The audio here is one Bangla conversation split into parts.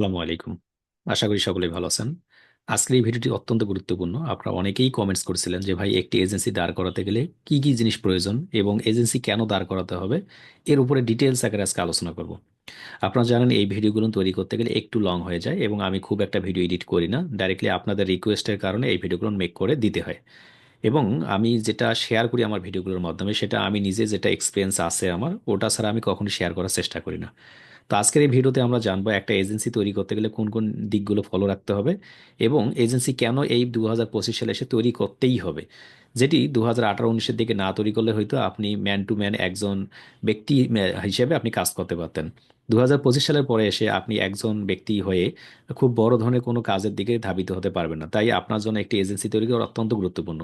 আসসালামু আলাইকুম। আশা করি সকলেই ভালো আছেন। আজকের এই ভিডিওটি অত্যন্ত গুরুত্বপূর্ণ। আপনারা অনেকেই কমেন্টস করেছিলেন যে, ভাই, একটি এজেন্সি দাঁড় করাতে গেলে কি কি জিনিস প্রয়োজন এবং এজেন্সি কেন দাঁড় করাতে হবে? এর উপরে ডিটেলস আকারে আজকে আলোচনা করব। আপনারা জানেন, এই ভিডিওগুলো তৈরি করতে গেলে একটু লং হয়ে যায় এবং আমি খুব একটা ভিডিও এডিট করি না। ডাইরেক্টলি আপনাদের রিকোয়েস্টের কারণে এই ভিডিওগুলো মেক করে দিতে হয়। এবং আমি যেটা শেয়ার করি আমার ভিডিওগুলোর মাধ্যমে, সেটা আমি নিজে যেটা এক্সপিরিয়েন্স আছে আমার, ওটা ছাড়া আমি কখনো শেয়ার করার চেষ্টা করি না। তো আজকের এই ভিডিওতে আমরা জানব একটা এজেন্সি তৈরি করতে গেলে কোন কোন দিকগুলো ফলো রাখতে হবে এবং এজেন্সি কেন এই দু হাজার পঁচিশ সালে এসে তৈরি করতেই হবে? যেটি দু হাজার আঠারো, উনিশের দিকে না তৈরি করলে হয়তো আপনি ম্যান টু ম্যান একজন ব্যক্তি হিসেবে আপনি কাজ করতে পারতেন। দু হাজার পঁচিশ সালের পরে এসে আপনি একজন ব্যক্তি হয়ে খুব বড় ধরনের কোনো কাজের দিকে ধাবিত হতে পারবেন না। তাই আপনার জন্য একটি এজেন্সি তৈরি করা অত্যন্ত গুরুত্বপূর্ণ।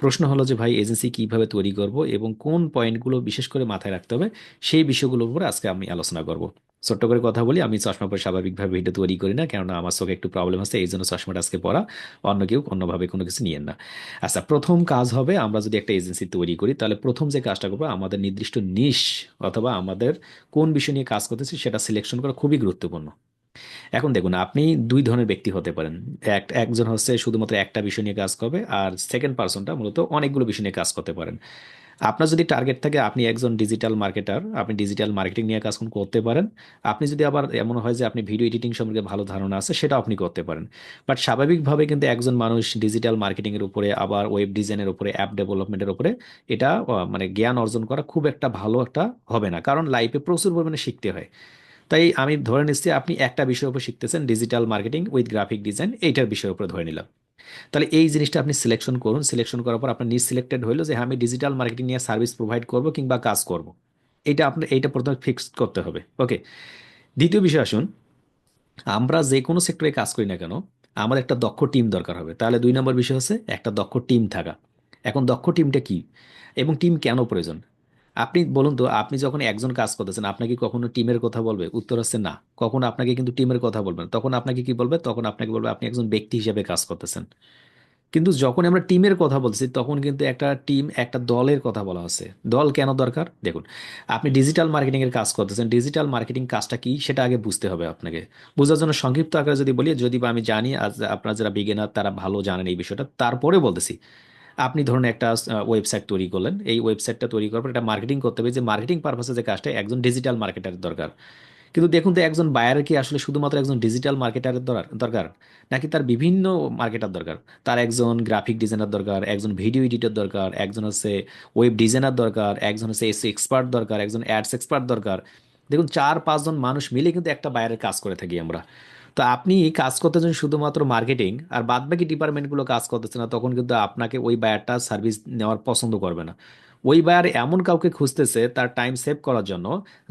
প্রশ্ন হলো যে ভাই, এজেন্সি কীভাবে তৈরি করব এবং কোন পয়েন্টগুলো বিশেষ করে মাথায় রাখতে হবে সেই বিষয়গুলোর উপরে আজকে আমি আলোচনা করব। ছোট্ট করে কথা বলি, আমি চশমা পরে স্বাভাবিকভাবে ভিডিও তৈরি করি না, কেননা আমার চোখে একটু প্রবলেম আছে এই জন্য চশমাটা আজকে পড়া অন্য কেউ অন্যভাবে কোনো কিছু নিয়েন না। আচ্ছা প্রথম কাজ হবে আমরা যদি একটা এজেন্সি তৈরি করি, তাহলে প্রথম যে কাজটা করব, আমাদের নির্দিষ্ট নিশ অথবা আমাদের কোন বিষয় নিয়ে কাজ করতেছি, সেটা সিলেকশন করা খুবই গুরুত্বপূর্ণ। এখন দেখুন, আপনি দুই ধরনের ব্যক্তি হতে পারেন। এক, একজন হচ্ছে শুধুমাত্র একটা বিষয় নিয়ে কাজ করবে, আর সেকেন্ড পার্সনটা মূলত অনেকগুলো বিষয় নিয়ে কাজ করতে পারেন। আপনার যদি টার্গেট থাকে, আপনি একজন ডিজিটাল মার্কেটার আপনি ডিজিটাল মার্কেটিং নিয়ে কাজ করতে পারেন। আপনি যদি আবার এমন হয় যে আপনি ভিডিও এডিটিং সম্পর্কে ভালো ধারণা আছে সেটা আপনি করতে পারেন। বাট স্বাভাবিকভাবে কিন্তু একজন মানুষ ডিজিটাল মার্কেটিংয়ের উপরে, আবার ওয়েব ডিজাইনের উপরে অ্যাপ ডেভেলপমেন্টের উপরে, এটা মানে জ্ঞান অর্জন করা খুব একটা ভালো একটা হবে না। কারণ লাইফে প্রচুর পরিমাণে শিখতে হয়। তাই আমি ধরে নিচ্ছি, আপনি একটা বিষয়ের উপর শিখতেছেন digital marketing with graphic design এইটার বিষয়ের উপরে ধরে নিলাম। তাহলে এই জিনিসটা আপনি সিলেকশন করুন। সিলেকশন করার পর আপনার নিজ সিলেক্টেড হইল যে হ্যাঁ, আমি ডিজিটাল মার্কেটিং নিয়ে সার্ভিস প্রোভাইড করব কিংবা কাজ করব। এটা আপনার এইটা প্রথমে ফিক্স করতে হবে। ওকে দ্বিতীয় বিষয় আসুন। আমরা যে কোনো সেক্টরে কাজ করি না কেন আমাদের একটা দক্ষ টিম দরকার হবে। তাহলে দুই নম্বর বিষয় হচ্ছে একটা দক্ষ টিম থাকা। এখন দক্ষ টিমটা কি? এবং টিম কেন প্রয়োজন? আপনি বলুন তো, আপনি যখন একজন কাজ করতেছেন, আপনাকে কখনো টিমের কথা বলবে? উত্তর হচ্ছে না। কখনো আপনাকে কিন্তু টিমের কথা বলবেন তখন আপনাকে কি বলবে? তখন আপনাকে বলবে, আপনি একজন ব্যক্তি হিসেবে কাজ করতেছেন। কিন্তু যখন আমরা টিমের কথা বলছি তখন কিন্তু একটা টিম, একটা দলের কথা বলা হচ্ছে। দল কেন দরকার? দেখুন, আপনি ডিজিটাল মার্কেটিং এর কাজ করতেছেন। ডিজিটাল মার্কেটিং কাজটা কি? সেটা আগে বুঝতে হবে আপনাকে। বোঝার জন্য সংক্ষিপ্ত আকারে যদি বলি, যদি বা আমি জানি, আজ আপনারা যারা বিজ্ঞানার তারা ভালো জানেন এই বিষয়টা। তারপরে বলতেছি আপনি ধরুন একটা ওয়েবসাইট তৈরি করলেন। এই ওয়েবসাইটটা তৈরি করার পর একটা মার্কেটিং করতে হবে যে মার্কেটিং পারপাসে যে কাজটা একজন ডিজিটাল মার্কেটার দরকার। কিন্তু দেখুন তো একজন বায়ারের কি আসলে শুধুমাত্র একজন ডিজিটাল মার্কেটারের দরকার নাকি তার বিভিন্ন মার্কেটার দরকার? তার একজন গ্রাফিক ডিজাইনার দরকার, একজন ভিডিও এডিটর দরকার, একজন হচ্ছে ওয়েব ডিজাইনার দরকার, একজন হচ্ছে এস এক্সপার্ট দরকার, একজন অ্যাডস এক্সপার্ট দরকার। দেখুন চার পাঁচজন মানুষ মিলে কিন্তু একটা বায়ারের কাজ করে থাকি আমরা। তো আপনি কাজ করতেছেন শুধুমাত্র মার্কেটিং আর বাদ বাকি ডিপার্টমেন্টগুলো কাজ করতেছে না, তখন কিন্তু আপনাকে ওই বায়ারটা সার্ভিস নেওয়ার পছন্দ করবে না। ওই বায়ার এমন কাউকে খুঁজতেছে তার টাইম সেভ করার জন্য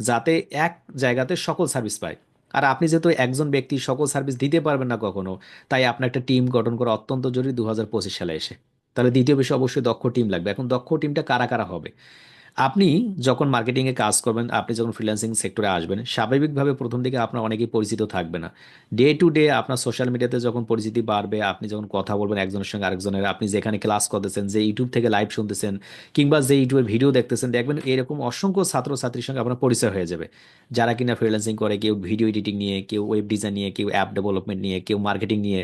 যাতে এক জায়গাতে সকল সার্ভিস পায়। আর আপনি যেহেতু একজন ব্যক্তি, সকল সার্ভিস দিতে পারবেন না কখনো, তাই আপনার একটা টিম গঠন করা অত্যন্ত জরুরি দু হাজার পঁচিশ সালে এসে। তাহলে দ্বিতীয় বিষয়, অবশ্যই দক্ষ টিম লাগবে। এখন দক্ষ টিমটা কারা কারা হবে? আপনি যখন মার্কেটিংয়ে কাজ করবেন, আপনি যখন ফ্রিল্যান্সিং সেক্টরে আসবেন, স্বাভাবিকভাবে প্রথম দিকে আপনার অনেকেই পরিচিত থাকবে না। ডে টু ডে আপনার সোশ্যাল মিডিয়াতে যখন পরিচিতি বাড়বে, আপনি যখন কথা বলবেন একজনের সঙ্গে আরেকজনের, আপনি যেখানে ক্লাস করতেছেন, যে ইউটিউব থেকে লাইভ শুনতেছেন কিংবা যে ইউটিউবের ভিডিও দেখতেছেন, দেখবেন এরকম অসংখ্য ছাত্রছাত্রীর সঙ্গে আপনার পরিচয় হয়ে যাবে। যারা কিনা ফ্রিল্যান্সিং করে, কেউ ভিডিও এডিটিং নিয়ে, কেউ ওয়েব ডিজাইন নিয়ে, কেউ অ্যাপ ডেভেলপমেন্ট নিয়ে, কেউ মার্কেটিং নিয়ে,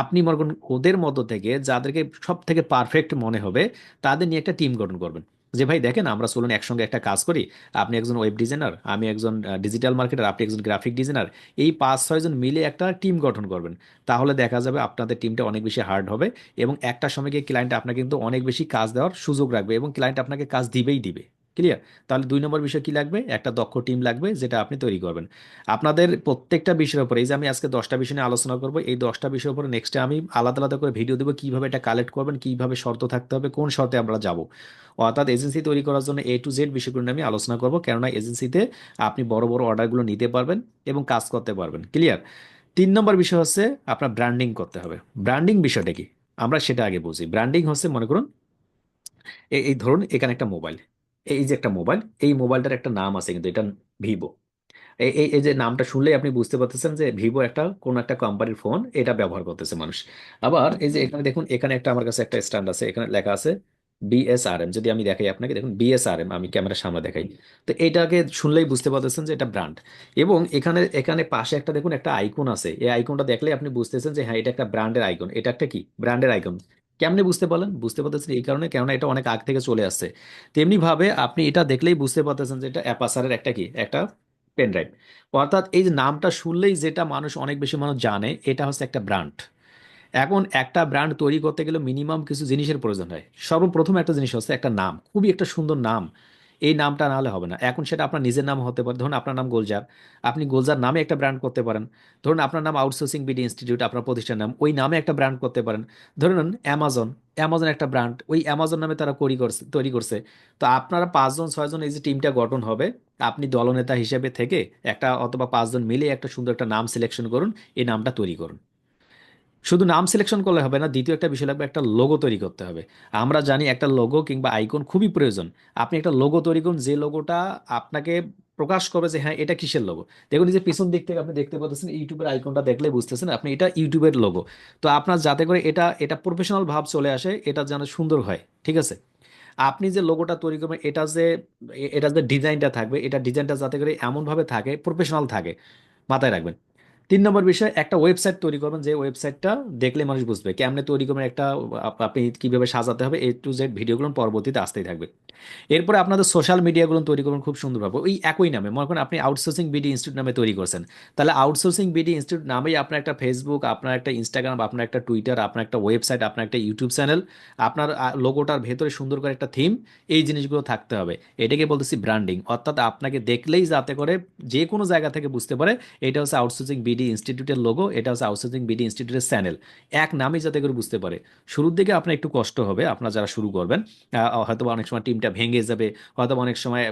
আপনি মনে ওদের মধ্য থেকে যাদেরকে সব থেকে পারফেক্ট মনে হবে, তাদের নিয়ে একটা টিম গঠন করবেন। যে ভাই দেখেন আমরা চলুন একসঙ্গে একটা কাজ করি, আপনি একজন ওয়েব ডিজাইনার আমি একজন ডিজিটাল মার্কেটার আপনি একজন গ্রাফিক ডিজাইনার এই পাঁচ ছয়জন মিলে একটা টিম গঠন করবেন। তাহলে দেখা যাবে আপনাদের টিমটা অনেক বেশি হার্ড হবে এবং একটা সময় গিয়ে ক্লায়েন্ট আপনাকে কিন্তু অনেক বেশি কাজ দেওয়ার সুযোগ রাখবে এবং ক্লায়েন্ট আপনাকে কাজ দিবেই দিবে। ক্লিয়ার তাহলে দুই নম্বর বিষয় কি লাগবে? একটা দক্ষ টিম লাগবে যেটা আপনি তৈরি করবেন। আপনাদের প্রত্যেকটা বিষয়ের উপরে, এই যে আমি আজকে দশটা বিষয় নিয়ে আলোচনা করব, এই দশটা বিষয়ের উপরে নেক্সটে আমি আলাদা আলাদা করে ভিডিও দেবো, কীভাবে এটা কালেক্ট করবেন, কীভাবে শর্ত থাকতে হবে, কোন শর্তে আমরা যাব। অর্থাৎ এজেন্সি তৈরি করার জন্য এ টু জেড বিষয়গুলো আমি আলোচনা করব, কেননা এজেন্সিতে আপনি বড় বড় অর্ডারগুলো নিতে পারবেন এবং কাজ করতে পারবেন। ক্লিয়ার তিন নম্বর বিষয় হচ্ছে আপনার ব্র্যান্ডিং করতে হবে। ব্র্যান্ডিং বিষয়টা কি? আমরা সেটা আগে বুঝি। ব্র্যান্ডিং হচ্ছে, মনে করুন এই ধরুন, এখানে একটা মোবাইল এই যে একটা মোবাইল এই মোবাইলটার একটা নাম আছে কিন্তু এটা ভিভো। এই এই যে নামটা শুনলেই আপনি বুঝতে পারতেছেন যে ভিভো একটা কোন একটা কোম্পানির ফোন এটা ব্যবহার করতেছে মানুষ। আবার এই যে এখানে দেখুন এখানে একটা আমার কাছে একটা স্ট্যান্ড আছে এখানে লেখা আছে বিএসআরএম যদি আমি দেখাই আপনাকে দেখুন বিএসআরএম আমি ক্যামেরার সামনে দেখাই। তো এটাকে শুনলেই বুঝতে পারতেছেন যে এটা ব্র্যান্ড। এবং এখানে এখানে পাশে একটা দেখুন একটা আইকন আছে এই আইকনটা দেখলে আপনি বুঝতেছেন যে হ্যাঁ এটা একটা ব্র্যান্ডের আইকন। এটা একটা কি? ব্র্যান্ডের আইকন। কেমনে বুঝতে পারলেন? বুঝতে পারতেছেন এই কারণে, কেননা এটা অনেক আগ থেকে চলে আসছে। তেমনি ভাবে আপনি এটা দেখলেই বুঝতে পারতেছেন যে এটা অ্যাপাসারের একটা কি? একটা পেন ড্রাইভ অর্থাৎ এই যে নামটা শুনলেই যেটা মানুষ অনেক বেশি মানুষ জানে, এটা হচ্ছে একটা ব্র্যান্ড এখন একটা ব্র্যান্ড তৈরি করতে গেলে মিনিমাম কিছু জিনিসের প্রয়োজন হয়। সর্বপ্রথম একটা জিনিস হচ্ছে একটা নাম। খুবই একটা সুন্দর নাম। এই নামটা না হলে হবে না। এখন সেটা আপনার নিজের নাম হতে পারে। ধরুন আপনার নাম গোলজার। আপনি গোলজার নামে একটা ব্র্যান্ড করতে পারেন। ধরুন আপনার নাম আউটসোর্সিং বিডি ইনস্টিটিউট আপনার প্রতিষ্ঠানের নাম, ওই নামে একটা ব্র্যান্ড করতে পারেন। ধরুন অ্যামাজন অ্যামাজন একটা ব্র্যান্ড ওই অ্যামাজন নামে তারা করি করছে, তৈরি করছে। তো আপনারা পাঁচজন, ছয়জন এই যে টিমটা গঠন হবে, আপনি দলনেতা হিসেবে থেকে একটা অথবা পাঁচজন মিলে একটা সুন্দর একটা নাম সিলেকশন করুন, এই নামটা তৈরি করুন। শুধু নাম সিলেকশন করলে হবে না, দ্বিতীয় একটা বিষয় লাগবে, একটা লোগো তৈরি করতে হবে। আমরা জানি একটা লোগো কিংবা আইকন খুবই প্রয়োজন। আপনি একটা লোগো তৈরি করুন, যে লোগোটা আপনাকে প্রকাশ করবে যে হ্যাঁ এটা কিসের লোগো দেখুন যে পিছন দিক থেকে আপনি দেখতে পাচ্ছেন, ইউটিউবের আইকনটা দেখলে বুঝতেছেন, আপনি এটা ইউটিউবের লোগো তো আপনার যাতে করে এটা এটা প্রফেশনাল ভাব চলে আসে, এটা যেন সুন্দর হয়, ঠিক আছে? আপনি যে লোগোটা তৈরি করবেন, এটা যে এটা যে ডিজাইনটা থাকবে, এটা ডিজাইনটা যাতে করে এমনভাবে থাকে প্রফেশনাল থাকে, মাথায় রাখবেন। তিন নম্বর বিষয়, একটা ওয়েবসাইট তৈরি করবেন যে ওয়েবসাইটটা দেখলে মানুষ বুঝবে কেমনে তৈরি করবেন, একটা আপনি কীভাবে সাজাতে হবে এ টু জেড ভিডিওগুলো পরবর্তীতে আসতেই থাকবে। এরপরে আপনাদের সোশ্যাল মিডিয়াগুলো তৈরি করবেন খুব সুন্দরভাবে ওই একই নামে, মনে করেন আপনি আউটসোর্সিং বিডি ইনস্টিটিউট নামে তৈরি করছেন। তাহলে আউটসোর্সিং বিডি ইনস্টিটিউট নামেই আপনার একটা ফেসবুক আপনার একটা ইনস্টাগ্রাম আপনার একটা টুইটার আপনার একটা ওয়েবসাইট আপনার একটা ইউটিউব চ্যানেল আপনার লোগোটার ভেতরে সুন্দর করে একটা থিম এই জিনিসগুলো থাকতে হবে। এটাকে বলতেছি ব্র্যান্ডিং অর্থাৎ আপনাকে দেখলেই যাতে করে যে কোনো জায়গা থেকে বুঝতে পারে, এটা হচ্ছে আউটসোর্সিং বিডি ইনস্টিটিউটের লোগো এটা হচ্ছে আউটসোর্সিং বিডি ইনস্টিটিউটের চ্যানেল এক নামই যাতে করে বুঝতে পারে। শুরুর দিকে আপনার একটু কষ্ট হবে, আপনার যারা শুরু করবেন হয়তো অনেক সময় টিমটা ভেঙে যাবে হয়তো অনেক সময়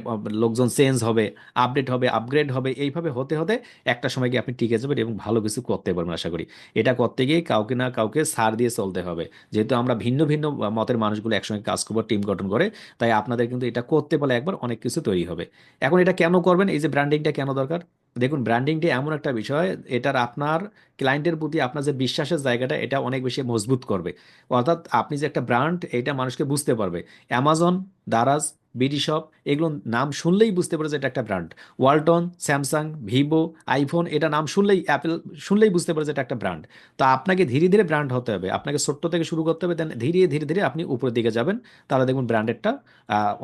লোকজন চেঞ্জ হবে আপডেট হবে আপগ্রেড হবে, এইভাবে হতে হতে একটা সময় গিয়ে আপনি টিকে যাবেন এবং ভালো কিছু করতে পারবেন আশা করি। এটা করতে গিয়ে কাউকে না কাউকে সার দিয়ে চলতে হবে। যেহেতু আমরা ভিন্ন ভিন্ন মতের মানুষগুলো একসঙ্গে কাজ করব টিম গঠন করে, তাই আপনাদের কিন্তু এটা করতে পারলে একবার অনেক কিছু তৈরি হবে। এখন এটা কেন করবেন? এই যে ব্র্যান্ডিংটা কেন দরকার? দেখুন ব্র্যান্ডিংটি এমন একটা বিষয় এটার আপনার ক্লায়েন্টের প্রতি আপনার যে বিশ্বাসের জায়গাটা, এটা অনেক বেশি মজবুত করবে। অর্থাৎ আপনি যে একটা ব্র্যান্ড এটা মানুষকে বুঝতে পারবে। অ্যামাজন দারাজ বিডি শপ এগুলো নাম শুনলেই বুঝতে পারে যে এটা একটা brand Walton Samsung vivo iPhone এটা নাম শুনলেই অ্যাপেল শুনলেই বুঝতে পারে যে এটা একটা ব্র্যান্ড তো আপনাকে ধীরে ধীরে ব্র্যান্ড হতে হবে। আপনাকে ছোট্ট থেকে শুরু করতে হবে দেন ধীরে ধীরে ধীরে আপনি উপরের দিকে যাবেন। তাহলে দেখুন ব্র্যান্ডেরটা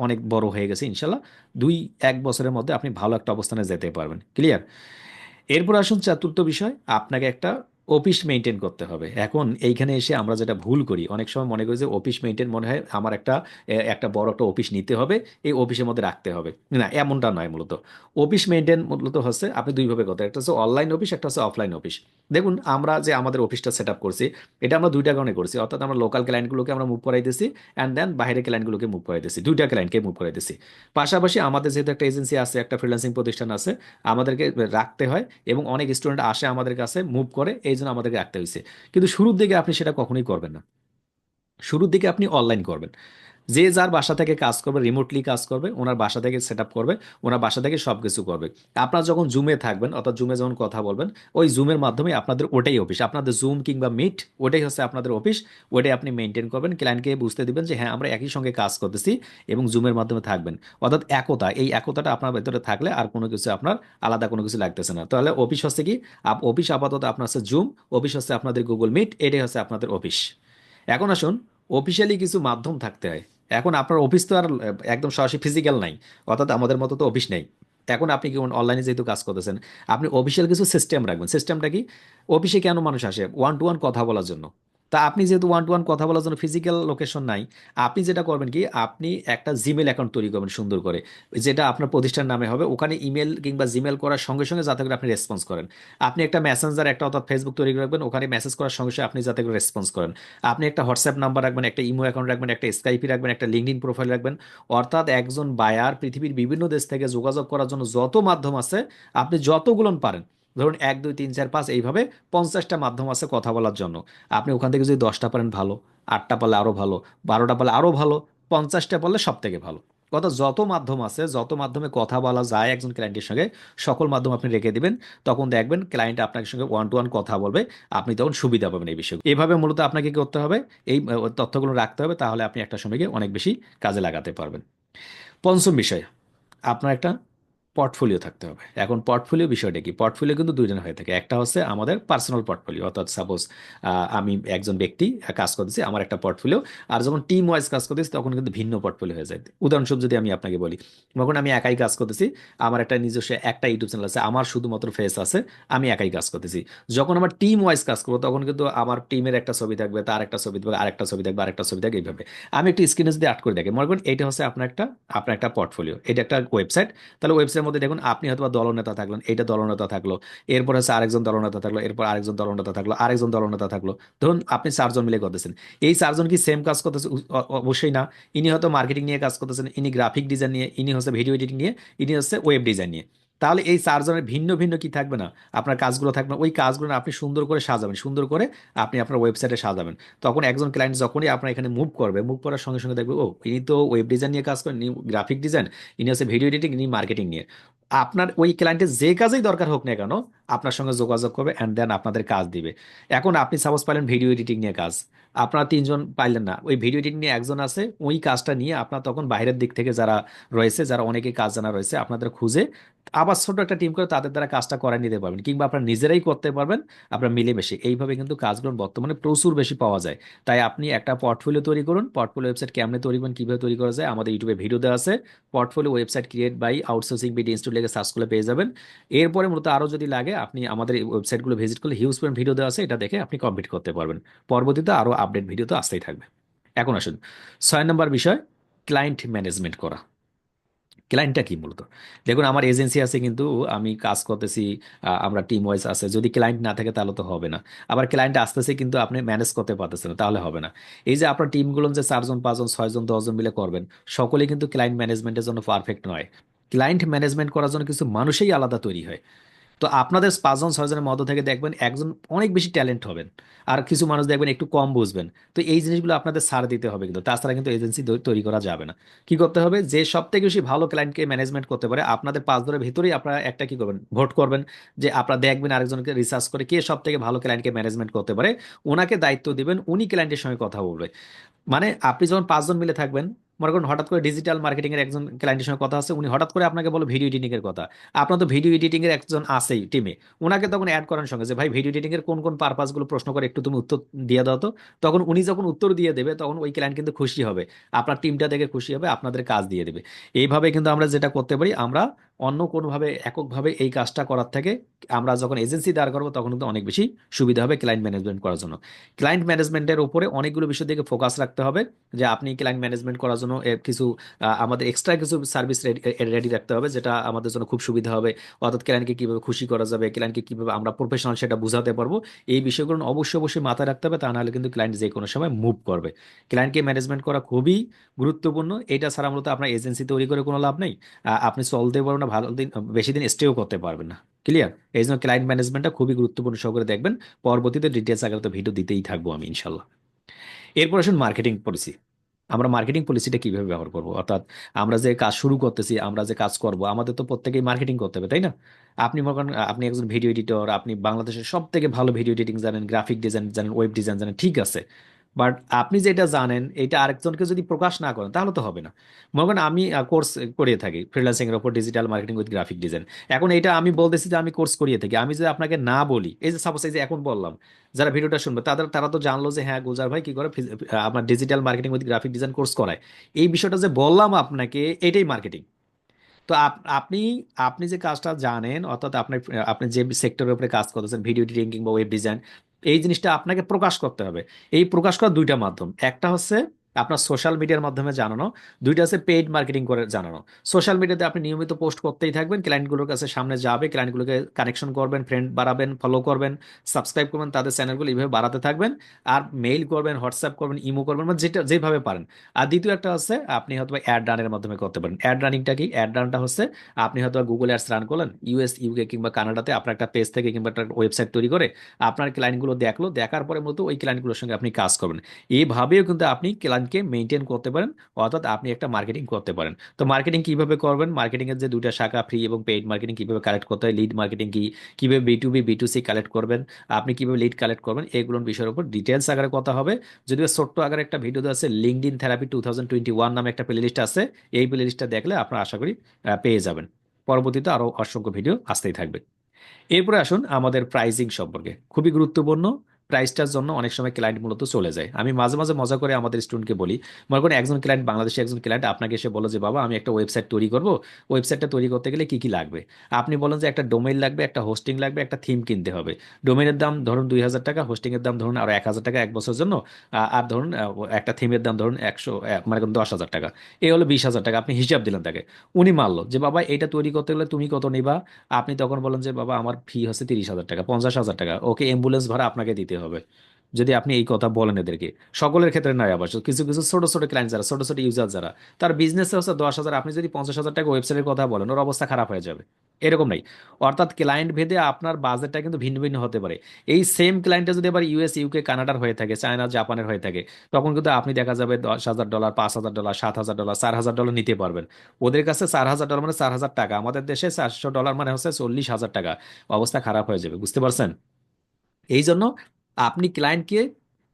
অনেক বড় হয়ে গেছে, ইনশাল্লাহ। দুই, এক বছরের মধ্যে আপনি ভালো একটা অবস্থানে যেতে পারবেন। ক্লিয়ার এরপর আসুন চতুর্থ বিষয় আপনাকে একটা অফিস মেনটেন করতে হবে। এখন এইখানে এসে আমরা যেটা ভুল করি, অনেক সময় মনে করি যে অফিস মেনটেন মনে হয় আমার একটা একটা বড় একটা অফিস নিতে হবে, এই অফিসের মধ্যে রাখতে হবে। না, এমনটা নয় মূলত। অফিস মেনটেন মূলত হচ্ছে আপনি দুইভাবে করতে একটা হচ্ছে অনলাইন অফিস একটা হচ্ছে অফলাইন অফিস দেখুন, আমরা যে আমাদের অফিসটা সেট আপ করছি, এটা আমরা দুইটা কারণে করছি, অর্থাৎ আমরা লোকাল ক্লায়েন্টগুলোকে আমরা মুভ করাইতেছি অ্যান্ড দেন বাইরের ক্লায়েন্টগুলোকে মুভ করাইতেছি দুইটা ক্লায়েন্টকে মুভ করাইতেছি পাশাপাশি আমাদের যেহেতু একটা এজেন্সি আছে, একটা ফ্রিল্যান্সিং প্রতিষ্ঠান আছে, আমাদেরকে রাখতে হয়, এবং অনেক স্টুডেন্ট আসে আমাদের কাছে মুভ করে, এই জন্য আমাদেরকে রাখতে হয়েছে কিন্তু শুরুর দিকে আপনি সেটা কখনোই করবেন না। শুরুর দিকে আপনি অনলাইন করবেন। যে যার বাসা থেকে কাজ করবে রিমোটলি কাজ করবে, ওনার বাসা থেকে সেট করবে, ওনার বাসা থেকে সব কিছু করবে। আপনারা যখন জুমে থাকবেন, অর্থাৎ জুমে যখন কথা বলবেন, ওই জুমের মাধ্যমে আপনাদের ওটাই অফিস আপনাদের জুম কিংবা মিট ওটাই হচ্ছে আপনাদের অফিস ওটাই আপনি মেনটেন করবেন ক্লায়েন্টকে বুঝতে দিবেন যে হ্যাঁ আমরা একই সঙ্গে কাজ করতেছি এবং জুমের মাধ্যমে থাকবেন। অর্থাৎ একতা, এই একতাটা আপনার ভেতরে থাকলে আর কোনো কিছু আপনার আলাদা কোনো কিছু লাগতেছে না। তাহলে অফিস হচ্ছে কি? অফিস আপাতত আপনার হচ্ছে জুম অফিস হচ্ছে আপনাদের গুগল মিট এটাই হচ্ছে আপনাদের অফিস এখন আসুন অফিসিয়ালি কিছু মাধ্যম থাকতে হয়। এখন আপনার অফিস তো আর একদম সরাসরি ফিজিক্যাল নাই। অর্থাৎ আমাদের মতো তো অফিস নেই। এখন আপনি কি অনলাইনে যেহেতু কাজ করতেছেন, আপনি অফিসিয়াল কিছু সিস্টেম রাখবেন। সিস্টেমটা কি? অফিসে কেন মানুষ আসে? ওয়ান টু ওয়ান কথা বলার জন্য। তা আপনি যেহেতু ওয়ান টু ওয়ান কথা বলার জন্য ফিজিক্যাল লোকেশন নাই, আপনি যেটা করবেন কি, আপনি একটা জিমেল অ্যাকাউন্ট তৈরি করবেন সুন্দর করে, যেটা আপনার প্রতিষ্ঠান নামে হবে, ওখানে ইমেল কিংবা জিমেল করার সঙ্গে সঙ্গে যাতে করে আপনি রেসপন্স করেন। আপনি একটা মেসেঞ্জার একটা অর্থাৎ ফেসবুক তৈরি রাখবেন, ওখানে মেসেজ করার সঙ্গে সঙ্গে আপনি যাতে করে রেসপন্স করেন। আপনি একটা হোয়াটসঅ্যাপ নাম্বার রাখবেন, একটা ইমো অ্যাকাউন্ট রাখবেন, একটা স্কাইপি রাখবেন, একটা লিঙ্কডিন প্রোফাইল রাখবেন, অর্থাৎ একজন বায়ার পৃথিবীর বিভিন্ন দেশ থেকে যোগাযোগ করার জন্য যত মাধ্যম আছে, আপনি যতগুলো পারেন ধরুন এক, দুই, তিন, চার, পাঁচ, এইভাবে পঞ্চাশটা মাধ্যম আছে কথা বলার জন্য। আপনি ওখান থেকে যদি দশটা পারেন ভালো, আটটা পারলে আরও ভালো, বারোটা পারলে আরও ভালো, পঞ্চাশটা পারলে সব থেকে ভালো। কথা যত মাধ্যম আছে, যত মাধ্যমে কথা বলা যায় একজন ক্লায়েন্টের সঙ্গে, সকল মাধ্যম আপনি রেখে দিবেন, তখন দেখবেন ক্লায়েন্ট আপনার সঙ্গে ওয়ান টু ওয়ান কথা বলবে, আপনি তখন সুবিধা পাবেন এই বিষয়ে। এভাবে মূলত আপনাকে কি করতে হবে, এই তথ্যগুলো রাখতে হবে, তাহলে আপনি একটা সময়কে অনেক বেশি কাজে লাগাতে পারবেন। পঞ্চম বিষয়, আপনার একটা পোর্টফোলিও থাকতে হবে। এখন পোর্টফোলিও বিষয়টা কি? পোর্টফোলিও কিন্তু দুই ধরনের হয়ে থাকে। একটা হচ্ছে আমাদের পার্সোনাল পোর্টফোলিও অর্থাৎ সাপোজ আমি একজন ব্যক্তি কাজ করতেছি, আমার একটা পোর্টফোলিও আর যখন টিম ওয়াইজ কাজ করতেছি, তখন কিন্তু ভিন্ন পোর্টফোলিও হয়ে যায়। উদাহরণস্বরূপ যদি আমি আপনাকে বলি, যখন আমি একাই কাজ করতেছি, আমার একটা নিজস্ব একটা ইউটিউব চ্যানেল আছে, আমার শুধুমাত্র ফেস আছে, আমি একাই কাজ করতেছি। যখন আমার টিম ওয়াইজ কাজ করব, তখন কিন্তু আমার টিমের একটা ছবি থাকবে, তার একটা ছবি থাকবে, আরেকটা ছবি থাকবে, আরেকটা ছবি থাকবে, এইভাবে। আমি একটু স্ক্রিনে যদি আট করে দেখি, মনে করেন এটা হচ্ছে আপনার একটা আপনার একটা পোর্টফোলিও এটা একটা ওয়েবসাইট তাহলে ওয়েবসাইটের মধ্যে দেখুন, আপনি হয়তো দলনেতা থাকলেন এটা দলনেতা থাকল, এরপর হচ্ছে আরেকজন দলনেতা থাকল, এরপর আরেকজন দলনেতা থাকল, আরেকজন দলনেতা থাকল। ধরুন আপনি চারজন মিলে করতেছেন, এই চারজন কি সেম কাজ করতেছে? অবশ্যই না। ইনি হয়তো মার্কেটিং নিয়ে কাজ করতেছেন, ইনি গ্রাফিক ডিজাইন নিয়ে, ইনি হচ্ছে ভিডিও এডিটিং নিয়ে, ইনি হচ্ছে ওয়েব ডিজাইন নিয়ে। তাহলে এই চারজনের ভিন্ন ভিন্ন কি থাকবে না? আপনার কাজগুলো থাকবে না। ওই কাজগুলো আপনি সুন্দর করে সাজাবেন। সুন্দর করে আপনি আপনার ওয়েবসাইটে সাজাবেন। তখন একজন ক্লায়েন্ট যখনই আপনার এখানে মুভ করবে মুভ করার সঙ্গে সঙ্গে দেখবে ও ইনি তো ওয়েব ডিজাইন নিয়ে কাজ করেন গ্রাফিক ডিজাইন ইনি হচ্ছে ভিডিও এডিটিং ইনি মার্কেটিং নিয়ে। আপনার ওই ক্লায়েন্টের যে কাজেই দরকার হোক না কেন আপনার সঙ্গে যোগাযোগ করবে অ্যান্ড দেন আপনাদের কাজ দিবে। এখন আপনি সাপোজ পাইলেন ভিডিও এডিটিং নিয়ে কাজ। আপনারা তিনজন পাইলেন না। ওই ভিডিও এডিটিং নিয়ে একজন আছে, ওই কাজটা নিয়ে আপনার তখন বাইরের দিক থেকে যারা রয়েছে, যারা অনেকে কাজ জানা রয়েছে, আপনাদের খুঁজে আবার ছোট একটা টিম করে তাদের দ্বারা কাজটা করায় নিতে পারবেন। কিংবা আপনারা নিজেরাই করতে পারবেন, আপনারা মিলেমিশে। এইভাবে কিন্তু কাজগুলো বর্তমানে প্রচুর বেশি পাওয়া যায়। তাই আপনি একটা পোর্টফোলিও তৈরি করুন। পোর্টফোলিও ওয়েবসাইট কেমনে তৈরি করবেন, কীভাবে তৈরি করা যায়, আমাদের ইউটিউবে ভিডিও দেওয়া আছে। Portfolio website create by outsourcing BD institute লেগে সার্চ করে পেয়ে যাবেন। এরপরে মূলত আরও যদি লাগে আপনি আমাদের ওয়েবসাইটগুলো ভিজিট করলে হিউজ পরিমাণ ভিডিও দেওয়া আছে, এটা দেখে আপনি কমপ্লিট করতে পারবেন। পরবর্তীতে আরও আপডেট ভিডিও তো আসতেই থাকবে। এখন আসুন, ছয় নম্বর বিষয় ক্লায়েন্ট ম্যানেজমেন্ট করা। ক্লায়েন্টটা কি মূলত? দেখুন, আমার এজেন্সি আছে কিন্তু, আমি কাজ করতেছি আমরা টিম ওয়াইজ আছে। যদি ক্লায়েন্ট না থাকে তাহলে তো হবে না। আবার ক্লায়েন্ট আসতেছে কিন্তু আপনি ম্যানেজ করতে পারতেছেন তাহলে হবে না। এই যে আপনার টিমগুলো যে চারজন, পাঁচজন, ছয়জন, দশজন মিলে করবেন, সকলে কিন্তু ক্লায়েন্ট ম্যানেজমেন্টের জন্য পারফেক্ট নয়। ক্লায়েন্ট ম্যানেজমেন্ট করার জন্য কিছু মানুষই আলাদা তৈরি হয়। তো আপনাদের পাঁচজন, ছয়জনের মধ্য থেকে দেখবেন একজন অনেক বেশি ট্যালেন্ট হবেন। আর কিছু মানুষ দেখবেন একটু কম বুঝবেন। তো এই জিনিসগুলো আপনাদের ছাড় দিতে হবে কিন্তু। তাছাড়া কিন্তু এজেন্সি তৈরি করা যাবে না। কি করতে হবে? যে সব থেকে বেশি ভালো ক্লায়েন্টকে ম্যানেজমেন্ট করতে পারে, আপনাদের পাঁচ ধরের ভিতরেই আপনারা একটা কি করবেন? ভোট করবেন। যে আপনারা দেখবেন আরেকজনকে রিসার্চ করে কে সব থেকে ভালো ক্লায়েন্টকে ম্যানেজমেন্ট করতে পারে, ওনাকে দায়িত্ব দিবেন, উনি ক্লায়েন্টের সঙ্গে কথা বলবে। মানে আপনি যখন পাঁচজন মিলে থাকবেন মনে করুন, হঠাৎ করে ডিজিটাল মার্কেটিং এর একজন ক্লায়েন্টের সঙ্গে কথা আছে উনি হঠাৎ করে আপনাকে বলো ভিডিও এডিটিং এর কথা। আপনার তো ভিডিও এডিটিং এর একজন আছেই টিমে ওনাকে তখন অ্যাড করার সঙ্গে, যে ভাই ভিডিও এডিটিং এর কোন কোন পারপাসগুলো প্রশ্ন করে একটু তুমি উত্তর দিয়ে দাও তো। তখন উনি যখন উত্তর দিয়ে দেবে, তখন ওই ক্লায়েন্ট কিন্তু খুশি হবে। আপনার টিমটা দেখে খুশি হবে, আপনাদের কাজ দিয়ে দেবে। এইভাবে কিন্তু আমরা যেটা করতে পারি, আমরা অন্য কোনোভাবে এককভাবে এই কাজটা করার থেকে আমরা যখন এজেন্সি দাঁড় করব তখন কিন্তু অনেক বেশি সুবিধা হবে ক্লায়েন্ট ম্যানেজমেন্ট করার জন্য। ক্লায়েন্ট ম্যানেজমেন্টের উপরে অনেকগুলো বিষয় দিকে ফোকাস রাখতে হবে যে আপনি ক্লায়েন্ট ম্যানেজমেন্ট করার জন্য কিছু আমাদের এক্সট্রা কিছু সার্ভিস রেডি রাখতে হবে যেটা আমাদের জন্য খুব সুবিধা হবে। অর্থাৎ ক্লায়েন্টকে কীভাবে খুশি করা যাবে, ক্লায়েন্টকে কীভাবে আমরা প্রফেশনাল সেটা বুঝাতে পারব। এই বিষয়গুলো অবশ্যই অবশ্যই মাথায় রাখতে হবে, তা নাহলে কিন্তু ক্লায়েন্ট যে কোনো সময় মুভ করবে। ক্লায়েন্টকে ম্যানেজমেন্ট করা খুবই গুরুত্বপূর্ণ। এটা ছাড়া মূলত আপনার এজেন্সি তৈরি করে কোনো লাভ নেই। আপনি চলতে পারবেন না ভালো দিন, বেশি দিন স্টেও করতে পারবেন না। ক্লিয়ার এই জন্য ক্লায়েন্ট ম্যানেজমেন্টটা খুবই গুরুত্বপূর্ণ সহকারে দেখবেন। পরবর্তীতে ডিটেলস আগে তো ভিডিও দিতেই থাকব আমি, ইনশাল্লাহ। এরপর আসুন মার্কেটিং পলিসি আমরা মার্কেটিং পলিসিটা কীভাবে ব্যবহার করব? অর্থাৎ আমরা যে কাজ শুরু করতেছি, আমরা যে কাজ করব, আমাদের তো প্রত্যেকেই মার্কেটিং করতে হবে, তাই না? আপনি মনে করেন, আপনি একজন ভিডিও এডিটর আপনি বাংলাদেশের সব থেকে ভালো ভিডিও এডিটিং জানেন গ্রাফিক ডিজাইন জানেন ওয়েব ডিজাইন জানেন, ঠিক আছে। বাট আপনি যেটা জানেন, এটা আরেকজনকে যদি প্রকাশ না করেন, তাহলে তো হবে না। মনে করেন আমি কোর্স করিয়ে থাকি ফ্রিল্যান্সিং এর উপর digital marketing with graphic design এখন এটা আমি বলতেছি যে আমি কোর্স করিয়ে থাকি। আমি যদি আপনাকে না বলি, এই যে সাপোজ এই যে এখন বললাম, যারা ভিডিওটা শুনবে, তাদের, তারা তো জানলো যে হ্যাঁ গুজার ভাই কি করে আমার digital marketing with graphic design course করায়। এই বিষয়টা যে বললাম আপনাকে, এটাই মার্কেটিং তো আপনি আপনি যে কাজটা জানেন, অর্থাৎ আপনি আপনি যে সেক্টরের উপরে কাজ করতেছেন ভিডিও এডিটিং কিংবা ওয়েব ডিজাইন এই জিনিসটা আপনাকে প্রকাশ করতে হবে। এই প্রকাশ করা দুইটা মাধ্যম। একটা হচ্ছে আপনার সোশ্যাল মিডিয়ার মাধ্যমে জানানো। দুইটা আছে পেইড মার্কেটিং করে জানানো। সোশ্যাল মিডিয়াতে আপনি নিয়মিত পোস্ট করতেই থাকবেন ক্লায়েন্টগুলোর কাছে সামনে যাবে ক্লায়েন্টগুলোকে কানেকশন করবেন ফ্রেন্ড বাড়াবেন ফলো করবেন সাবস্ক্রাইব করবেন, তাদের চ্যানেলগুলো এইভাবে বাড়াতে থাকবেন। আর মেইল করবেন হোয়াটসঅ্যাপ করবেন ইমো করবেন মানে যেটা, যেভাবে পারেন। আর দ্বিতীয় একটা হচ্ছে আপনি হয়তো অ্যাড রানের মাধ্যমে করতে পারেন। অ্যাড রানিংটা কি? অ্যাড রানটা হচ্ছে, আপনি হয়তো গুগল অ্যাডস রান করলেন ইউএস ইউকে কিংবা কানাডাতে আপনার একটা পেজ থেকে কিংবা একটা ওয়েবসাইট তৈরি করে আপনার ক্লায়েন্টগুলো দেখল, দেখার পরে মতো ওই ক্লায়েন্টগুলোর সঙ্গে আপনি কাজ করবেন। এইভাবেও কিন্তু আপনি ক্লায়েন্ট ক্লায়েন্টকে মেনটেন করতে পারেন, অর্থাৎ আপনি একটা মার্কেটিং করতে পারেন। তো মার্কেটিং কীভাবে করবেন? মার্কেটিং এর যে দুইটা শাখা ফ্রি এবং পেইড মার্কেটিং কীভাবে কালেক্ট করতে হয়? লিড মার্কেটিং কি, কীভাবে B to B to C collect করবেন? আপনি কীভাবে লিড কালেক্ট করবেন? এইগুলোর বিষয়ের উপর ডিটেলস আকারে কথা হবে। যদিও ছোট্ট আকারে একটা ভিডিও আছে LinkedIn therapy two thousand twenty one নামে একটা প্লেলিস্ট আছে। এই প্লেলিস্টটা দেখলে আপনারা আশা করি পেয়ে যাবেন। পরবর্তীতে আরও অসংখ্য ভিডিও আসতেই থাকবে। এরপরে আসুন আমাদের প্রাইজিং সম্পর্কে। খুবই গুরুত্বপূর্ণ। প্রাইসটার জন্য অনেক সময় ক্লায়েন্ট মূলত চলে যায়। আমি মাঝে মাঝে মজা করে আমাদের স্টুডেন্টকে বলি, মনে করেন একজন ক্লায়েন্ট বাংলাদেশে একজন ক্লায়েন্ট আপনাকে এসে বলো যে, বাবা, আমি একটা ওয়েবসাইট তৈরি করব। ওয়েবসাইটটা তৈরি করতে গেলে কি কি লাগবে? আপনি বলেন যে, একটা ডোমেইন লাগবে, একটা হোস্টিং লাগবে, একটা থিম কিনতে হবে। ডোমেইনের দাম ধরুন দুই হাজার টাকা হোস্টিংয়ের দাম ধরুন আরও এক হাজার টাকা এক বছরের জন্য। আর ধরুন একটা থিমের দাম ধরুন একশো মানে দশ হাজার টাকা। এই হলো বিশ হাজার টাকা, আপনি হিসাব দিলেন তাকে। উনি মানলো যে, বাবা এটা তৈরি করতে গেলে তুমি কত নিবা? আপনি তখন বলেন যে, বাবা, আমার ফি হচ্ছে তিরিশ হাজার টাকা, পঞ্চাশ হাজার টাকা। ওকে অ্যাম্বুলেন্স ভাড়া আপনাকে দিতে হবে। যদি আপনি এই কথা বলেন এদেরকে, সকলের ক্ষেত্রে নয় আবার। কিছু কিছু ছোট ছোট ক্লায়েন্ট যারা, ছোট ছোট ইউজার যারা, তার বিজনেস হচ্ছে দশ হাজার, আপনি যদি পঞ্চাশ হাজার টাকা ওয়েবসাইটের কথা বলেন, ওর অবস্থা খারাপ হয়ে যাবে। এরকম নাই। অর্থাৎ ক্লায়েন্ট ভেদে আপনার বাজেটটা কিন্তু ভিন্ন ভিন্ন হতে পারে। এই সেম ক্লায়েন্টটা যদি আবার ইউএস ইউকে কানাডার হয়ে থাকে চায়না জাপানের হয়ে থাকে, তখন কিন্তু আপনি দেখা যাবে দশ হাজার ডলার পাঁচ হাজার ডলার সাত হাজার ডলার চার হাজার ডলার নিতে পারবেন। ওদের কাছে চার হাজার ডলার মানে চার হাজার টাকা। আমাদের দেশে চারশো ডলার মানে হচ্ছে চল্লিশ হাজার টাকা। অবস্থা খারাপ হয়ে যাবে, বুঝতে পারছেন? এই জন্য আপনি ক্লায়েন্টকে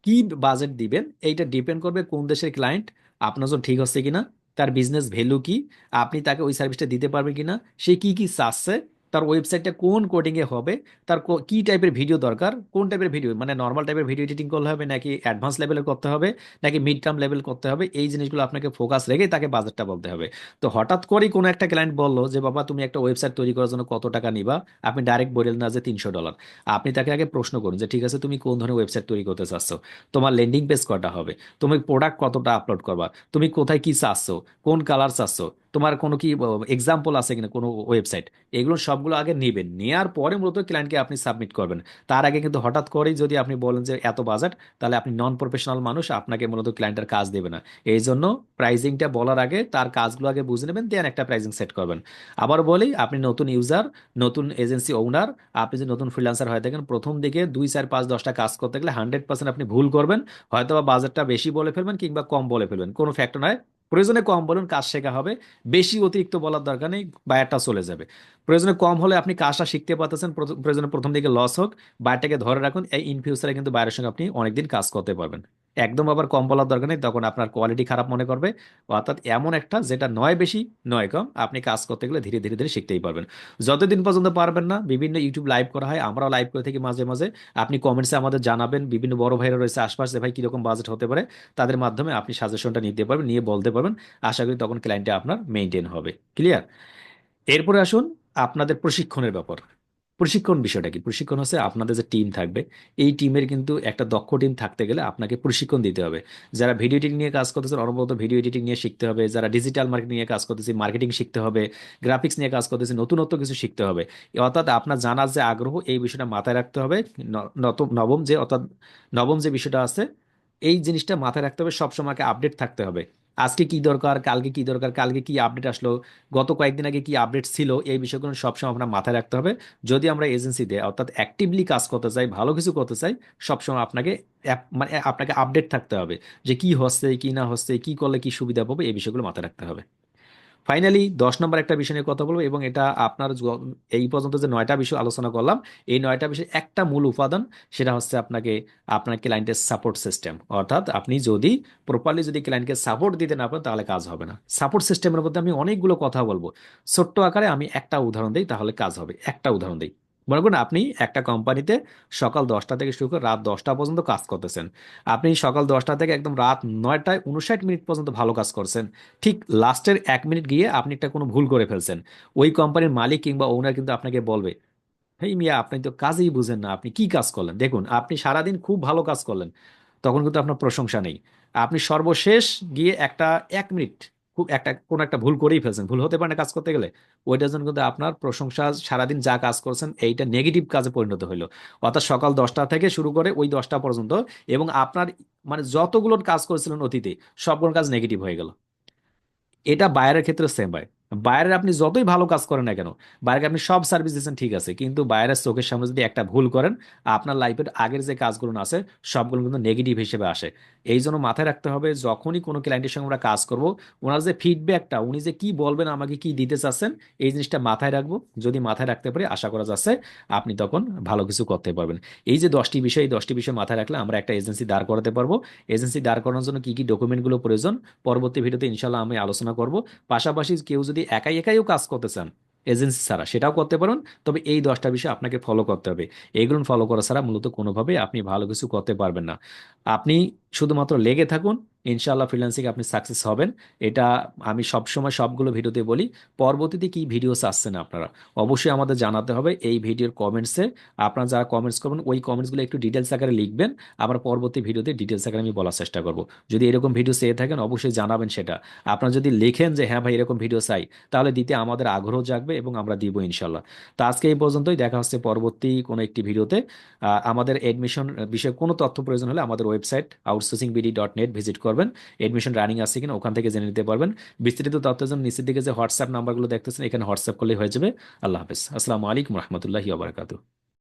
কি বাজেট দিবেন, এইটা ডিপেন্ড করবে কোন দেশের ক্লায়েন্ট আপনার জন্য ঠিক হচ্ছে কিনা, তার বিজনেস ভ্যালু কি, আপনি তাকে ওই সার্ভিসটা দিতে পারবেন কিনা, সে কি কি চাচ্ছে তার ওয়েবসাইটটা কোন কোডিং এ হবে, তার কো- টাইপের ভিডিও দরকার, কোন টাইপের ভিডিও মানে নর্মাল টাইপের ভিডিও এডিটিং করলে হবে, নাকি অ্যাডভান্স লেভেলে করতে হবে, নাকি মিড টার্ম লেভেল করতে হবে, এই জিনিসগুলো আপনাকে ফোকাস রেখে তাকে বাজেটটা বলতে হবে। তো হঠাৎ করেই কোনো একটা ক্লায়েন্ট বলল যে, বাবা, তুমি একটা ওয়েবসাইট তৈরি করার জন্য কত টাকা নিবা? আপনি ডাইরেক্ট বললেন না যে, তিনশো ডলার আপনি তাকে আগে প্রশ্ন করুন যে, ঠিক আছে, তুমি কোন ধরনের ওয়েবসাইট তৈরি করতে চাচ্ছ? তোমার ল্যান্ডিং পেজ কটা হবে? তুমি প্রোডাক্ট কতটা আপলোড করবা? তুমি কোথায় কি চাচ্ছ? কোন কালার চাচ্ছ? তোমার কোনো কি এক্সাম্পল আছে কিনা কোনো ওয়েবসাইট এগুলো সবগুলো আগে নেবেন। নেওয়ার পরে মূলত ক্লায়েন্টকে আপনি সাবমিট করবেন। তার আগে কিন্তু হঠাৎ করেই যদি আপনি বলেন যে এত বাজেট তাহলে আপনি নন প্রফেশনাল মানুষ, আপনাকে মূলত ক্লায়েন্টের কাজ দেবে না। এই জন্য প্রাইজিংটা বলার আগে তার কাজগুলো আগে বুঝে নেবেন দেন একটা প্রাইজিং সেট করবেন। আবার বলি, আপনি নতুন ইউজার নতুন এজেন্সি ওনার আপনি যদি নতুন ফ্রিল্যান্সার হয়ে থাকেন, প্রথম দিকে দুই, চার, পাঁচ দশটা কাজ করতে গেলে হান্ড্রেড পার্সেন্ট আপনি ভুল করবেন। হয়তো বা বাজেটটা বেশি বলে ফেলবেন কিংবা কম বলে ফেলবেন। কোনো ফ্যাক্টর নয়। প্রয়োজনে কম বলুন, কাজ শেখা হবে। বেশি অতিরিক্ত বলার দরকার নেই, বায়ারটা চলে যাবে। প্রয়োজনে কম হলে আপনি কাজটা শিখতে পারতেছেন প্রয়োজনে প্রথম দিকে লস হোক। বায়ারটাকে ধরে রাখুন, এই ইন ফিউচারে কিন্তু বায়ারের সঙ্গে আপনি অনেকদিন কাজ করতে পারবেন। একদম আবার কম বলার দরকার নেই, তখন আপনার কোয়ালিটি খারাপ মনে করবে। অর্থাৎ এমন একটা যেটা নয় বেশি, নয় কম, আপনি কাজ করতে গেলে ধীরে ধীরে ধীরে শিখতেই পারবেন। যতদিন পর্যন্ত পারবেন না, বিভিন্ন ইউটিউব লাইভ করা হয়, আমরাও লাইভ করে থাকি মাঝে মাঝে। আপনি কমেন্টসে আমাদের জানাবেন, বিভিন্ন বড় ভাইরা রয়েছে, আশপাশে ভাই কীরকম বাজেট হতে পারে, তাদের মাধ্যমে আপনি সাজেশনটা নিতে পারবেন, নিয়ে বলতে পারবেন। আশা করি তখন ক্লায়েন্টে আপনার মেনটেন হবে। ক্লিয়ার এরপরে আসুন আপনাদের প্রশিক্ষণের ব্যাপার। প্রশিক্ষণ বিষয়টা কি? প্রশিক্ষণ হচ্ছে আপনাদের যে টিম থাকবে, এই টিমের কিন্তু একটা দক্ষ টিম থাকতে গেলে আপনাকে প্রশিক্ষণ দিতে হবে। যারা ভিডিও এডিটিং নিয়ে কাজ করতেছে অনবরত ভিডিও এডিটিং নিয়ে শিখতে হবে। যারা ডিজিটাল মার্কেটিং নিয়ে কাজ করতেছে মার্কেটিং শিখতে হবে। গ্রাফিক্স নিয়ে কাজ করতেছে, নতুনত্ব কিছু শিখতে হবে। অর্থাৎ আপনার জানার যে আগ্রহ, এই বিষয়টা মাথায় রাখতে হবে। নবম যে, অর্থাৎ নবম যে বিষয়টা আছে, এই জিনিসটা মাথায় রাখতে হবে। সবসময় আপডেট থাকতে হবে। আজকে কি দরকার, কালকে কি দরকার, কালকে কি আপডেট আসলো, গত কয়েকদিন আগে কি আপডেট ছিল, এই বিষয়গুলো সবসময় আপনার মাথায় রাখতে হবে। যদি আমরা এজেন্সিতে অর্থাৎ অ্যাক্টিভলি কাজ করতে চাই, ভালো কিছু করতে চাই, সবসময় আপনাকে মানে আপনাকে আপডেট থাকতে হবে যে কি হচ্ছে, কি না হচ্ছে, কি করলে কি সুবিধা পাবো, এই বিষয়গুলো মাথায় রাখতে হবে। ফাইনালি দশ নম্বর একটা বিষয় নিয়ে কথা বলব, এবং এটা আপনার এই পর্যন্ত যে নয়টা বিষয় আলোচনা করলাম, এই নয়টা বিষয় একটা মূল উপাদান, সেটা হচ্ছে আপনাকে, আপনার ক্লায়েন্টের সাপোর্ট সিস্টেম অর্থাৎ আপনি যদি প্রপারলি যদি ক্লায়েন্টকে সাপোর্ট দিতে না পারেন, তাহলে কাজ হবে না। সাপোর্ট সিস্টেমের মধ্যে আমি অনেকগুলো কথা বলব। ছোট্ট আকারে আমি একটা উদাহরণ দিই, তাহলে কাজ হবে। একটা উদাহরণ দিই। মনে করুন আপনি একটা কোম্পানিতে সকাল দশটা থেকে শুরু করে রাত দশটা পর্যন্ত কাজ করতেছেন। আপনি সকাল দশটা থেকে একদম রাত নয়টায় উনষাট মিনিট পর্যন্ত ভালো কাজ করছেন। ঠিক লাস্টের এক মিনিট গিয়ে আপনি একটা কোনো ভুল করে ফেলছেন। ওই কোম্পানির মালিক কিংবা ওনার কিন্তু আপনাকে বলবে হেই মিয়া, আপনি তো কাজেই বুঝেন না, আপনি কি কাজ করলেন? দেখুন, আপনি সারাদিন খুব ভালো কাজ করলেন, তখন কিন্তু আপনার প্রশংসা নেই। আপনি সর্বশেষ গিয়ে একটা এক মিনিট খুব একটা, কোন একটা ভুল করেই ফেলছেন। ভুল হতে পারে কাজ করতে গেলে। ওইটার জন্য কিন্তু আপনার প্রশংসা, সারাদিন যা কাজ করছেন, এইটা নেগেটিভ কাজে পরিণত হইল। অর্থাৎ সকাল দশটা থেকে শুরু করে ওই দশটা পর্যন্ত এবং আপনার মানে যতগুলো কাজ করেছিলেন অতীতে সবগুলো কাজ নেগেটিভ হয়ে গেল। এটা বাইরের ক্ষেত্রে সেম হয় বাইরের আপনি যতই ভালো কাজ করেন না কেন বাইরে আপনি সব সার্ভিস দিচ্ছেন ঠিক আছে। কিন্তু বাইরের চোখের সামনে যদি একটা ভুল করেন, আপনার লাইফের আগের যে কাজগুলো আছে, সবগুলো কিন্তু নেগেটিভ হিসেবে আসে। এই জন্য মাথায় রাখতে হবে, যখনই কোনো ক্লায়েন্টের সঙ্গে আমরা কাজ করব, ওনার যে ফিডব্যাকটা উনি যে কি বলবেন, আমাকে কি দিতে চাচ্ছেন, এই জিনিসটা মাথায় রাখব। যদি মাথায় রাখতে পারি, আশা করা যাচ্ছে আপনি তখন ভালো কিছু করতে পারবেন। এই যে দশটি বিষয়, এই দশটি বিষয় মাথায় রাখলে আমরা একটা এজেন্সি দাঁড় করাতে পারব। এজেন্সি দাঁড় করানোর জন্য কি কি ডকুমেন্টগুলো প্রয়োজন, পরবর্তী ভিডিওতে ইনশাল্লাহ আমি আলোচনা করব। পাশাপাশি কেউ যদি একাই একাইও কাজ করতে চান এজেন্সি ছাড়া, সেটাও করতে পারেন। তবে এই দশটা বিষয় আপনাকে ফলো করতে হবে। এগুলো ফলো করা ছাড়া মূলত কোনোভাবে আপনি ভালো কিছু করতে পারবেন না। আপনি শুধুমাত্র লেগে থাকুন ইনশাআল্লাহ ফ্রিল্যান্সিং আপনি সাকসেস হবেন। এটা আমি সবসময় সবগুলো ভিডিওতে বলি, পরবর্তীতে কি ভিডিও চাচ্ছেন আপনারা? অবশ্যই আমাদের জানাতে হবে এই ভিডিওর কমেন্টসে আপনারা যারা কমেন্টস করবেন, ওই কমেন্টসগুলো একটু ডিটেলস আকারে লিখবেন। আবার পরবর্তী ভিডিওতে ডিটেলস আকারে আমি বলার চেষ্টা করব। যদি এরকম ভিডিও চেয়ে থাকেন, অবশ্যই জানাবেন সেটা। আপনারা যদি লেখেন যে হ্যাঁ ভাই, এরকম ভিডিও চাই তাহলে দিতে আমাদের আগ্রহ জাগবে এবং আমরা দিব ইনশাল্লাহ তো আজকে এই পর্যন্তই। দেখা হচ্ছে পরবর্তী কোনো একটি ভিডিওতে। আমাদের এডমিশন বিষয়ে কোনো তথ্য প্রয়োজন হলে আমাদের website outsourcing BD dot net visit করবেন। এডমিশন রানিং আছে কিনা ওখান থেকে জেনে নিতে পারবেন। বিস্তারিত তথ্যের জন্য নিচের দিকে যে হোয়াটসঅ্যাপ নাম্বারগুলো দেখতেছেন, এখানে হোয়াটসঅ্যাপ করলে হয়ে যাবে। আল্লাহ হাফেজ। আসসালামু আলাইকুম রহমতুল্লাহি আবরাকাতু